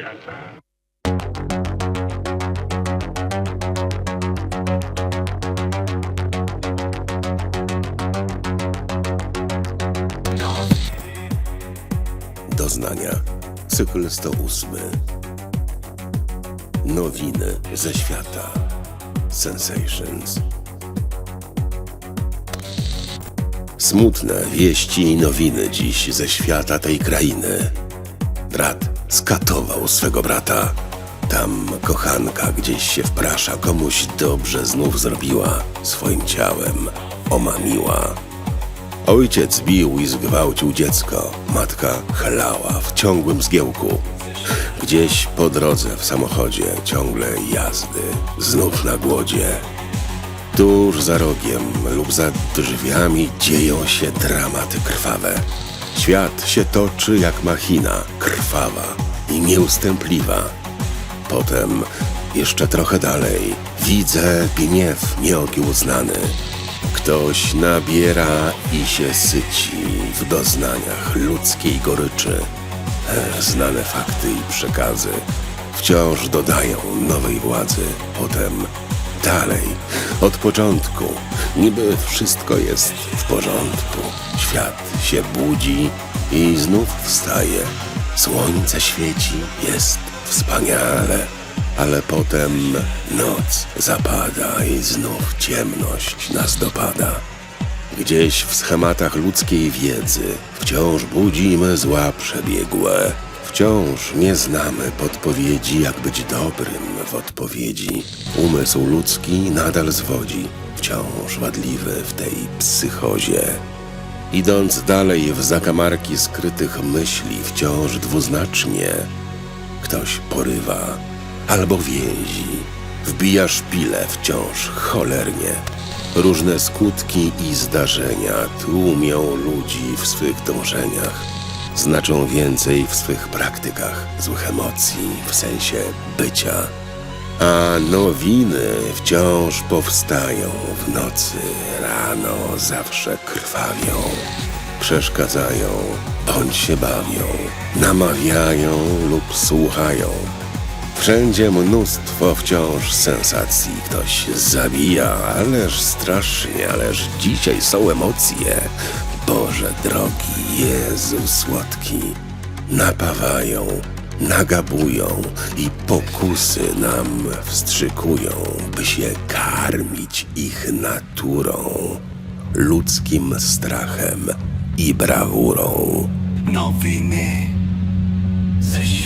świata. Doznania. Cykl 108. Nowiny ze świata. Sensations. Smutne wieści i nowiny dziś ze świata tej krainy. Drat skatował swego brata. Tam kochanka gdzieś się wprasza, komuś dobrze znów zrobiła, swoim ciałem omamiła. Ojciec bił i zgwałcił dziecko, matka chlała w ciągłym zgiełku. Gdzieś po drodze w samochodzie ciągle jazdy, znów na głodzie. Tuż za rogiem lub za drzwiami dzieją się dramaty krwawe. Świat się toczy jak machina, krwawa i nieustępliwa. Potem, jeszcze trochę dalej, widzę gniew nieokiełznany. Ktoś nabiera i się syci w doznaniach ludzkiej goryczy. E, Znane fakty i przekazy wciąż dodają nowej władzy. Potem dalej, od początku, niby wszystko jest w porządku. Świat się budzi i znów wstaje. Słońce świeci, jest wspaniale, ale potem noc zapada i znów ciemność nas dopada. Gdzieś w schematach ludzkiej wiedzy wciąż budzimy zła przebiegłe. Wciąż nie znamy podpowiedzi, jak być dobrym w odpowiedzi. Umysł ludzki nadal zwodzi, wciąż wadliwy w tej psychozie. Idąc dalej w zakamarki skrytych myśli, wciąż dwuznacznie ktoś porywa albo więzi. Wbija szpile wciąż cholernie. Różne skutki i zdarzenia tłumią ludzi w swych dążeniach. Znaczą więcej w swych praktykach złych emocji w sensie bycia. A nowiny wciąż powstają w nocy, rano zawsze krwawią. Przeszkadzają, bądź się bawią, namawiają lub słuchają. Wszędzie mnóstwo wciąż sensacji. Ktoś zabija, ależ strasznie, ależ dzisiaj są emocje. Boże drogi, Jezu słodki. Napawają, nagabują i pokusy nam wstrzykują, by się karmić ich naturą, ludzkim strachem i brawurą. Nowiny ze.